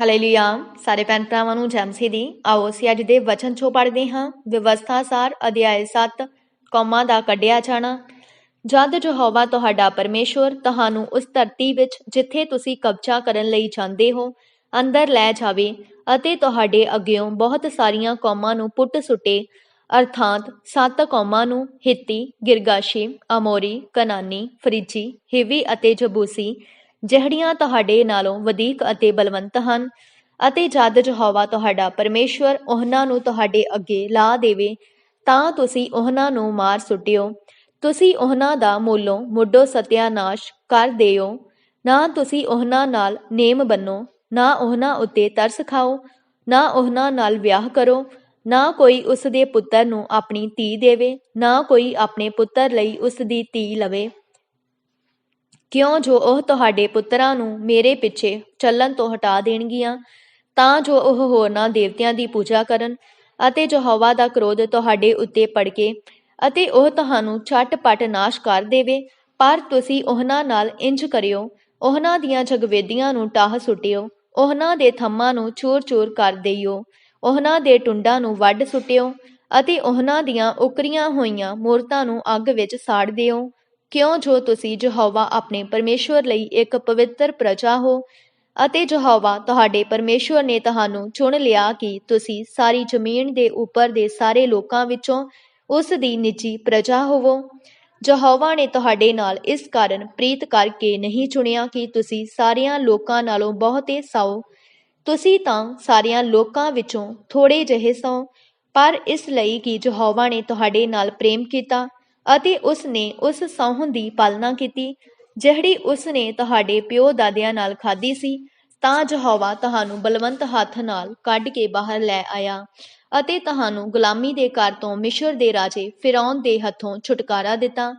Hallelujah ਸਾਰੇ ਭੈਣ ਭਰਾਵਾਂ ਨੂੰ ਜੈਮਸੀ ਦੀ। ਆਓ ਅਸੀਂ ਅੱਜ ਦੇ ਵਚਨ ਚੋਂ ਪੜ੍ਹਦੇ ਹਾਂ। ਵਿਵਸਥਾ ਅਧਿਆਇ 7 ਕੌਮਾਂ ਦਾ ਕੱਢਿਆ ਜਾਣਾ। ਜਦ ਯਹੋਵਾ ਤੁਹਾਡਾ ਪਰਮੇਸ਼ਵਰ ਤੁਹਾਨੂੰ ਉਸ ਧਰਤੀ ਵਿੱਚ ਜਿੱਥੇ ਤੁਸੀਂ ਕਬਜ਼ਾ ਕਰਨ ਲਈ ਜਾਂਦੇ ਹੋ, ਅੰਦਰ ਲੈ ਜਾਵੇ ਅਤੇ ਤੁਹਾਡੇ ਅੱਗਿਓਂ ਬਹੁਤ ਸਾਰੀਆਂ ਕੌਮਾਂ ਨੂੰ ਪੁੱਟ ਸੁੱਟੇ। ਅਰਥਾਤ ਸੱਤ ਕੌਮਾਂ ਨੂੰ ਹਿੱਤੀ, ਗਿਰਗਾਸ਼ੀ, ਅਮੋਰੀ, ਕਨਾਨੀ, ਫਰਿਜੀ, ਹਿਵੀ ਅਤੇ ਜਬੂਸੀ ਜਿਹੜੀਆਂ ਤੁਹਾਡੇ ਨਾਲੋਂ ਵਧੇਕ ਅਤੇ ਬਲਵੰਤ ਹਨ ਅਤੇ ਜਦ ਯਹੋਵਾ ਤੁਹਾਡਾ ਪਰਮੇਸ਼ਵਰ ਉਹਨਾਂ ਨੂੰ ਤੁਹਾਡੇ ਅੱਗੇ ਲਾ ਦੇਵੇ, ਤਾਂ ਤੁਸੀਂ ਉਹਨਾਂ ਨੂੰ ਮਾਰ ਸੁੱਟਿਓ। ਤੁਸੀਂ ਉਹਨਾਂ ਦਾ ਮੂਲੋਂ ਮੁੱਢੋ ਸਤਿਆਨਾਸ਼ ਕਰ ਦਿਓ। ਨਾ ਤੁਸੀਂ ਉਹਨਾਂ ਨਾਲ ਨੇਮ ਬੰਨੋ, ਨਾ ਉਹਨਾਂ ਉੱਤੇ ਤਰਸ ਖਾਓ, ਨਾ ਉਹਨਾਂ ਨਾਲ ਵਿਆਹ ਕਰੋ। ਨਾ ਕੋਈ ਉਸ ਦੇ ਪੁੱਤਰ ਨੂੰ ਆਪਣੀ ਧੀ ਦੇਵੇ, ਨਾ ਕੋਈ ਆਪਣੇ ਪੁੱਤਰ ਲਈ ਉਸ ਦੀ ਧੀ ਲਵੇ। ਕਿਉਂ ਜੋ ਉਹ ਤੁਹਾਡੇ ਪੁੱਤਰਾਂ ਨੂੰ ਮੇਰੇ ਪਿੱਛੇ ਚੱਲਣ ਤੋਂ ਹਟਾ ਦੇਣਗੀਆਂ, ਤਾਂ ਜੋ ਉਹ ਹੋਰਨਾਂ ਦੇਵਤਿਆਂ ਦੀ ਪੂਜਾ ਕਰਨ ਅਤੇ ਯਹੋਵਾ ਦਾ ਕ੍ਰੋਧ ਤੁਹਾਡੇ ਉੱਤੇ ਪੜਕੇ ਅਤੇ ਉਹ ਤੁਹਾਨੂੰ ਛੱਟ-ਪਟ ਨਾਸ਼ ਕਰ ਦੇਵੇ, ਪਰ ਤੁਸੀਂ ਉਹਨਾਂ ਨਾਲ ਇੰਜ ਕਰਿਓ, ਉਹਨਾਂ ਦੀਆਂ ਜਗਵੇਦੀਆਂ ਨੂੰ ਟਾਹ ਸੁੱਟਿਓ, ਉਹਨਾਂ ਦੇ ਥੰਮਾਂ ਨੂੰ ਚੂਰ-ਚੂਰ ਕਰ ਦੇਈਓ, ਉਹਨਾਂ ਦੇ ਟੁੰਡਾਂ ਨੂੰ ਵੱਢ ਸੁੱਟਿਓ ਅਤੇ ਉਹਨਾਂ ਦੀਆਂ ਉਕਰੀਆਂ ਹੋਈਆਂ ਮੂਰਤਾਂ ਨੂੰ ਅੱਗ ਵਿੱਚ ਸਾੜ ਦਿਓ। ਕਿਉਂ ਜੋ ਤੁਸੀਂ ਯਹੋਵਾ ਆਪਣੇ ਪਰਮੇਸ਼ਵਰ ਲਈ ਇੱਕ ਪਵਿੱਤਰ ਪ੍ਰਜਾ ਹੋ? ਅਤੇ ਯਹੋਵਾ ਤੁਹਾਡੇ ਪਰਮੇਸ਼ਵਰ ਨੇ ਤੁਹਾਨੂੰ ਚੁਣ ਲਿਆ ਕਿ ਤੁਸੀਂ ਸਾਰੀ ਜ਼ਮੀਨ ਦੇ ਉੱਪਰ ਦੇ ਸਾਰੇ ਲੋਕਾਂ ਵਿੱਚੋਂ ਉਸ ਦੀ ਨਿੱਜੀ ਪ੍ਰਜਾ ਹੋਵੋ। ਯਹੋਵਾ ਨੇ ਤੁਹਾਡੇ ਨਾਲ ਇਸ ਕਾਰਨ ਪ੍ਰੀਤ ਕਰਕੇ ਨਹੀਂ ਚੁਣਿਆ ਕਿ ਤੁਸੀਂ ਸਾਰਿਆਂ ਲੋਕਾਂ ਨਾਲੋਂ ਬਹੁਤੇ ਸੌ ਤੁਸੀਂ ਤਾਂ ਸਾਰਿਆਂ ਲੋਕਾਂ ਵਿੱਚੋਂ ਥੋੜੇ ਜਿਹੇ ਸੌ ਪਰ ਇਸ ਲਈ ਕਿ ਯਹੋਵਾ ਨੇ ਤੁਹਾਡੇ ਨਾਲ ਪ੍ਰੇਮ ਕੀਤਾ ਅਤੇ ਉਸ ਨੇ ਉਸ ਸਹੁੰ ਦੀ ਪਾਲਣਾ ਕੀਤੀ, ਜਿਹੜੀ ਉਸ ਨੇ ਤੁਹਾਡੇ ਪਿਓ ਦਾਦਿਆਂ ਨਾਲ ਖਾਧੀ ਸੀ, ਤਾਂ ਯਹੋਵਾ ਤੁਹਾਨੂੰ ਬਲਵੰਤ ਹੱਥ ਨਾਲ ਕੱਢ ਕੇ ਬਾਹਰ ਲੈ ਆਇਆ ਅਤੇ ਤੁਹਾਨੂੰ ਗੁਲਾਮੀ ਦੇ ਘਰ ਤੋਂ ਮਿਸ਼ਰ ਦੇ ਰਾਜੇ ਫਿਰੌਨ ਦੇ ਹੱਥੋਂ ਛੁਟਕਾਰਾ ਦਿੱਤਾ।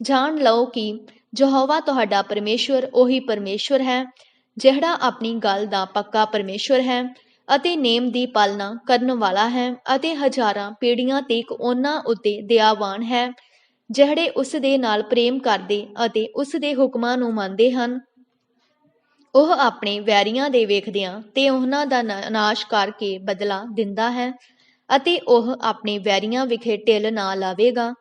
ਜਾਣ ਲਓ ਕਿ ਯਹੋਵਾ ਤੁਹਾਡਾ ਪਰਮੇਸ਼ਵਰ ਉਹੀ ਪਰਮੇਸ਼ਵਰ ਹੈ, ਜਿਹੜਾ ਆਪਣੀ ਗੱਲ ਦਾ ਪੱਕਾ ਪਰਮੇਸ਼ਵਰ ਹੈ ਅਤੇ ਨੇਮ ਦੀ ਪਾਲਣਾ ਕਰਨ ਵਾਲਾ ਹੈ ਅਤੇ ਹਜ਼ਾਰਾਂ ਪੀੜ੍ਹੀਆਂ ਤੱਕ ਉਹਨਾਂ ਉੱਤੇ ਦਇਆਵਾਨ ਹੈ। ਜਿਹੜੇ ਉਸ ਦੇ ਨਾਲ ਪ੍ਰੇਮ ਕਰਦੇ ਅਤੇ ਉਸ ਦੇ ਹੁਕਮਾਂ ਨੂੰ ਮੰਨਦੇ ਹਨ, ਉਹ ਆਪਣੇ ਵੈਰੀਆਂ ਦੇ ਵੇਖਦਿਆਂ ਤੇ ਉਹਨਾਂ ਦਾ ਨਾਸ਼ ਕਰਕੇ ਬਦਲਾ ਦਿੰਦਾ ਹੈ ਅਤੇ ਉਹ ਆਪਣੇ ਵੈਰੀਆਂ ਵਿਖੇ ਢਿੱਲ ਨਾ ਲਾਵੇਗਾ,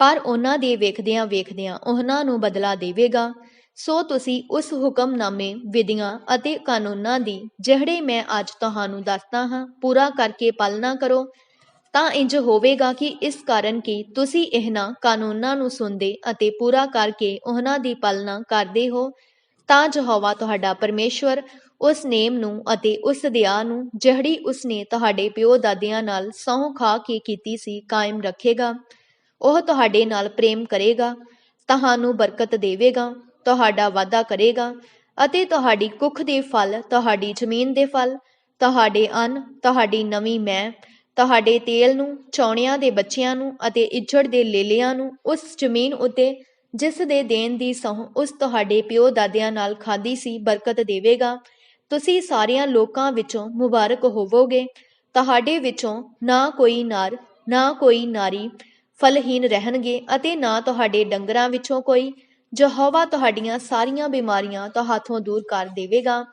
ਪਰ ਉਹਨਾਂ ਦੇ ਵੇਖਦਿਆਂ ਵੇਖਦਿਆਂ ਉਹਨਾਂ ਨੂੰ ਬਦਲਾ ਦੇਵੇਗਾ। ਸੋ ਤੁਸੀਂ ਉਸ ਹੁਕਮਨਾਮੇ, ਵਿਧੀਆਂ ਅਤੇ ਕਾਨੂੰਨਾਂ ਦੀ, ਜਿਹੜੇ ਮੈਂ ਅੱਜ ਤੁਹਾਨੂੰ ਦੱਸਦਾ ਹਾਂ, ਪੂਰਾ ਕਰਕੇ ਪਾਲਣਾ ਕਰੋ ਤਾਂ ਇੰਜ ਹੋਵੇਗਾ ਕਿ ਇਸ ਕਾਰਨ ਕਿ ਤੁਸੀਂ ਇਹਨਾਂ ਕਾਨੂੰਨਾਂ ਨੂੰ ਸੁਣਦੇ ਅਤੇ ਪੂਰਾ ਕਰਕੇ ਉਹਨਾਂ ਦੀ ਪਾਲਣਾ ਕਰਦੇ ਹੋ, ਤਾਂ ਯਹੋਵਾ ਤੁਹਾਡਾ ਪਰਮੇਸ਼ਵਰ ਉਸ ਨੇਮ ਨੂੰ ਅਤੇ ਉਸ ਦਿਆ ਨੂੰ ਜਿਹੜੀ ਉਸ ਤੁਹਾਡੇ ਪਿਓ ਦਾਦਿਆਂ ਨਾਲ ਸਹੁੰ ਖਾ ਕੇ ਕੀਤੀ ਸੀ ਕਾਇਮ ਰੱਖੇਗਾ। ਉਹ ਤੁਹਾਡੇ ਨਾਲ ਪ੍ਰੇਮ ਕਰੇਗਾ, ਤੁਹਾਨੂੰ ਬਰਕਤ ਦੇਵੇਗਾ, ਤੁਹਾਡਾ ਵਾਅਦਾ ਕਰੇਗਾ ਅਤੇ ਤੁਹਾਡੀ ਕੁੱਖ ਦੇ ਫਲ, ਤੁਹਾਡੀ ਜ਼ਮੀਨ ਦੇ ਫਲ, ਤੁਹਾਡੇ ਅੰਨ, ਤੁਹਾਡੀ ਨਵੀਂ ਮੈਂ ਤੁਹਾਡੇ ਤੇਲ ਨੂੰ, ਚੌਣਿਆਂ ਦੇ ਬੱਚਿਆਂ ਨੂੰ ਅਤੇ ਇੱਜੜ ਦੇ ਲੇਲਿਆਂ ਨੂੰ ਉਸ ਜ਼ਮੀਨ ਉੱਤੇ, ਜਿਸ ਦੇ ਦੇਣ ਦੀ ਸਹੁੰ ਉਸ ਤੁਹਾਡੇ ਪਿਓ ਦਾਦਿਆਂ ਨਾਲ ਖਾਧੀ ਸੀ ਬਰਕਤ ਦੇਵੇਗਾ। ਤੁਸੀਂ ਸਾਰਿਆਂ ਲੋਕਾਂ ਵਿੱਚੋਂ ਮੁਬਾਰਕ ਹੋਵੋਗੇ। ਤੁਹਾਡੇ ਵਿੱਚੋਂ ਨਾ ਕੋਈ ਨਰ, ਨਾ ਕੋਈ ਨਾਰੀ ਫਲਹੀਨ ਰਹਿਣਗੇ ਅਤੇ ਨਾ ਤੁਹਾਡੇ ਡੰਗਰਾਂ ਵਿੱਚੋਂ ਕੋਈ। ਯਹੋਵਾ ਤੁਹਾਡੀਆਂ ਸਾਰੀਆਂ ਬਿਮਾਰੀਆਂ ਤੁਹਾਥੋਂ ਦੂਰ ਕਰ ਦੇਵੇਗਾ।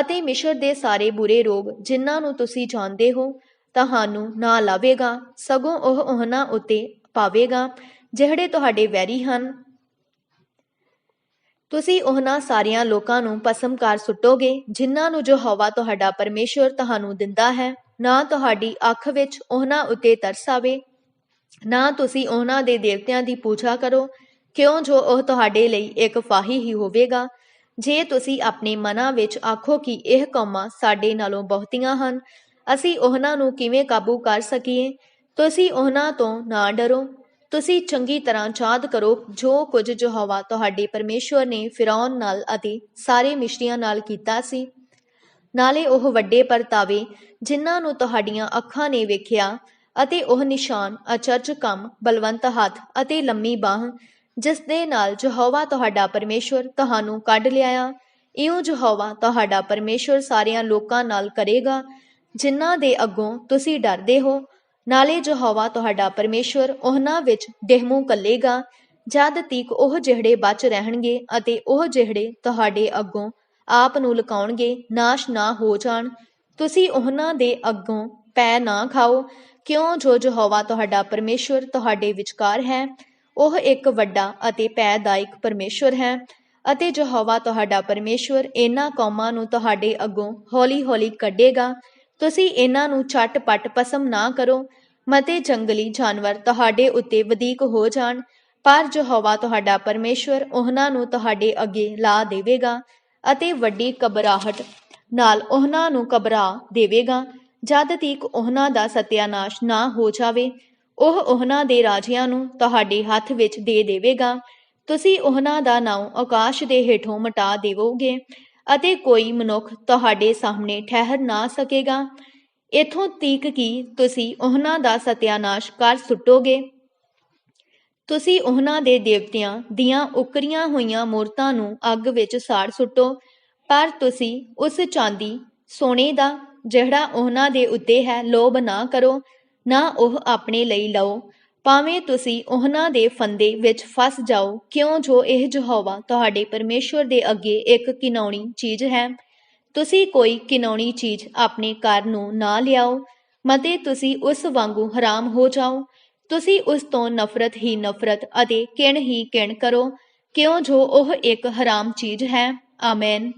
ਅਤੇ ਮਿਸ਼ਰ ਦੇ ਸਾਰੇ ਬੁਰੇ ਰੋਗ, ਜਿਨ੍ਹਾਂ ਨੂੰ ਤੁਸੀਂ ਜਾਣਦੇ ਹੋ ਤੁਹਾਨੂੰ ਨਾ ਲਾਵੇਗਾ, ਸਗੋਂ ਉਹ ਉਹਨਾਂ ਉੱਤੇ ਪਾਵੇਗਾ, ਜਿਹੜੇ ਤੁਹਾਡੇ ਵੈਰੀ ਹਨ। ਤੁਸੀਂ ਉਹਨਾਂ ਸਾਰਿਆਂ ਲੋਕਾਂ ਨੂੰ ਭਸਮ ਕਰ ਸੁੱਟੋਗੇ, ਜਿਨ੍ਹਾਂ ਨੂੰ ਜੋ ਹਵਾ ਤੁਹਾਡਾ ਪਰਮੇਸ਼ਵਰ ਤੁਹਾਨੂੰ ਦਿੰਦਾ ਹੈ। ਨਾ ਤੁਹਾਡੀ ਅੱਖ ਵਿੱਚ ਉਹਨਾਂ ਉੱਤੇ ਤਰਸ ਆਵੇ, ਨਾ ਤੁਸੀਂ ਉਹਨਾਂ ਦੇ ਦੇਵਤਿਆਂ ਦੀ ਪੂਜਾ ਕਰੋ, ਕਿਉਂ ਜੋ ਉਹ ਤੁਹਾਡੇ ਲਈ ਇੱਕ ਫਾਹੀ ਹੀ ਹੋਵੇਗਾ? ਜੇ ਤੁਸੀਂ ਆਪਣੇ ਮਨਾਂ ਵਿੱਚ ਆਖੋ ਕਿ ਇਹ ਕੌਮਾਂ ਸਾਡੇ ਨਾਲੋਂ ਬਹੁਤੀਆਂ ਹਨ ਅਸੀਂ ਉਹਨਾਂ ਨੂੰ ਕਿਵੇਂ ਕਾਬੂ ਕਰ ਸਕੀਏ? ਤੁਸੀਂ ਉਹਨਾਂ ਤੋਂ ਨਾ ਡਰੋ। ਤੁਸੀਂ ਚੰਗੀ ਤਰ੍ਹਾਂ ਯਾਦ ਕਰੋ, ਜੋ ਕੁਝ ਯਹੋਵਾ ਤੁਹਾਡੇ ਪਰਮੇਸ਼ਵਰ ਨੇ ਫਿਰੌਨ ਨਾਲ ਅਤੇ ਸਾਰੇ ਮਿਸ਼ਰੀਆਂ ਨਾਲ ਕੀਤਾ ਸੀ। ਨਾਲੇ ਉਹ ਵੱਡੇ ਪਰਤਾਵੇ, ਜਿਨ੍ਹਾਂ ਨੂੰ ਤੁਹਾਡੀਆਂ ਅੱਖਾਂ ਨੇ ਵੇਖਿਆ ਅਤੇ ਉਹ ਨਿਸ਼ਾਨ, ਅਚਰਜ ਕੰਮ, ਬਲਵੰਤ ਹੱਥ ਅਤੇ ਲੰਮੀ ਬਾਹ, ਜਿਸ ਦੇ ਨਾਲ ਯਹੋਵਾ ਤੁਹਾਡਾ ਪਰਮੇਸ਼ਵਰ ਤੁਹਾਨੂੰ ਕੱਢ ਲਿਆਇਆ। ਇਉਂ ਯਹੋਵਾ ਤੁਹਾਡਾ ਪਰਮੇਸ਼ਵਰ ਸਾਰਿਆਂ ਲੋਕਾਂ ਨਾਲ ਕਰੇਗਾ ਜਿਨ੍ਹਾਂ ਦੇ ਅੱਗੋਂ ਤੁਸੀਂ ਡਰਦੇ ਹੋ, ਨਾਲੇ ਯਹੋਵਾ ਤੁਹਾਡਾ ਪਰਮੇਸ਼ਵਰ ਉਹਨਾਂ ਵਿੱਚ ਡਹਿਮੂ ਕੱਲੇਗਾ ਜਦ ਤੀਕ ਉਹ ਜਿਹੜੇ ਬਚ ਰਹਿਣਗੇ ਅਤੇ ਉਹ ਜਿਹੜੇ ਤੁਹਾਡੇ ਅੱਗੋਂ ਆਪ ਨੂੰ ਲੁਕਾਉਣਗੇ, ਨਾਸ਼ ਨਾ ਹੋ ਜਾਣ। ਤੁਸੀਂ ਉਹਨਾਂ ਦੇ ਅੱਗੋਂ ਪੈ ਨਾ ਖਾਓ। ਕਿਉਂ ਜੋ ਯਹੋਵਾ ਤੁਹਾਡਾ ਪਰਮੇਸ਼ਵਰ ਤੁਹਾਡੇ ਵਿਚਕਾਰ ਹੈ, ਉਹ ਇੱਕ ਵੱਡਾ ਅਤੇ ਪੈਦਾਇਕ ਪਰਮੇਸ਼ਵਰ ਹੈ ਅਤੇ ਯਹੋਵਾ ਤੁਹਾਡਾ ਪਰਮੇਸ਼ਵਰ ਇਹਨਾਂ ਕੌਮਾਂ ਨੂੰ ਤੁਹਾਡੇ ਅੱਗੋਂ ਹੌਲੀ-ਹੌਲੀ ਕੱਢੇਗਾ। ਤੁਸੀਂ ਇਹਨਾਂ ਨੂੰ ਝਟ-ਪਟ ਪਸਮ ਨਾ ਕਰੋ, ਮਤੇ ਜੰਗਲੀ ਜਾਨਵਰ ਤੁਹਾਡੇ ਉੱਤੇ ਵਧੀਕ ਹੋ ਜਾਣ, ਪਰ ਯਹੋਵਾ ਤੁਹਾਡਾ ਪਰਮੇਸ਼ਵਰ ਉਹਨਾਂ ਨੂੰ ਤੁਹਾਡੇ ਅੱਗੇ ਲਾ ਦੇਵੇਗਾ ਅਤੇ ਵੱਡੀ ਕਬਰਾਹਟ ਨਾਲ ਉਹਨਾਂ ਨੂੰ ਕਬਰਾ ਦੇਵੇਗਾ, ਜਦ ਤੀਕ ਉਹਨਾਂ ਦਾ ਸਤਿਆਨਾਸ਼ ਨਾ ਹੋ ਜਾਵੇ, ਉਹ ਉਹਨਾਂ ਦੇ ਰਾਜਿਆਂ ਨੂੰ ਤੁਹਾਡੇ ਹੱਥ ਵਿੱਚ ਦੇ ਦੇਵੇਗਾ, ਤੁਸੀਂ ਉਹਨਾਂ ਦਾ ਨਾਮ ਆਕਾਸ਼ ਦੇ ਹੇਠੋਂ ਮਟਾ ਦੇਵੋਗੇ ਅਤੇ ਕੋਈ ਮਨੁੱਖ ਤੁਹਾਡੇ ਸਾਹਮਣੇ ਠਹਿਰ ਨਾ ਸਕੇਗਾ। ਇਥੋਂ ਤੀਕ ਕਿ ਤੁਸੀਂ ਉਹਨਾਂ ਦਾ ਸਤਿਆਨਾਸ਼ ਕਰ ਸੁੱਟੋਗੇ? ਤੁਸੀਂ ਉਹਨਾਂ ਦੇ ਦੇਵਤਿਆਂ ਦੀਆਂ ਉਕਰੀਆਂ ਹੋਈਆਂ ਮੂਰਤਾਂ ਨੂੰ ਅੱਗ ਵਿੱਚ ਸਾੜ ਸੁੱਟੋ, ਪਰ ਤੁਸੀਂ ਉਸ ਚਾਂਦੀ ਸੋਨੇ ਦਾ, ਜਿਹੜਾ ਉਹਨਾਂ ਦੇ ਉੱਤੇ ਹੈ, ਲੋਭ ਨਾ ਕਰੋ, ਨਾ ਉਹ ਆਪਣੇ ਲਈ ਲਓ। ਭਾਵੇਂ ਤੁਸੀਂ ਉਹਨਾਂ ਦੇ ਫੰਦੇ ਵਿੱਚ ਫਸ ਜਾਓ, ਕਿਉਂ ਜੋ ਇਹ ਯਹੋਵਾ ਤੁਹਾਡੇ ਪਰਮੇਸ਼ਵਰ ਦੇ ਅੱਗੇ ਇੱਕ ਕਿਨੌਣੀ ਚੀਜ਼ ਹੈ? ਤੁਸੀਂ ਕੋਈ ਕਿਨੌਣੀ ਚੀਜ਼ ਆਪਣੇ ਘਰ ਨੂੰ ਨਾ ਲਿਆਓ, ਮਤੇ ਤੁਸੀਂ ਉਸ ਵਾਂਗੂ ਹਰਾਮ ਹੋ ਜਾਓ। ਤੁਸੀਂ ਉਸ ਤੋਂ ਨਫ਼ਰਤ ਹੀ ਨਫ਼ਰਤ ਅਤੇ ਕਿਣ ਹੀ ਕਿਣ ਕਰੋ, ਕਿਉਂ ਜੋ ਉਹ ਇੱਕ ਹਰਾਮ ਚੀਜ਼ ਹੈ? ਆਮੇਨ।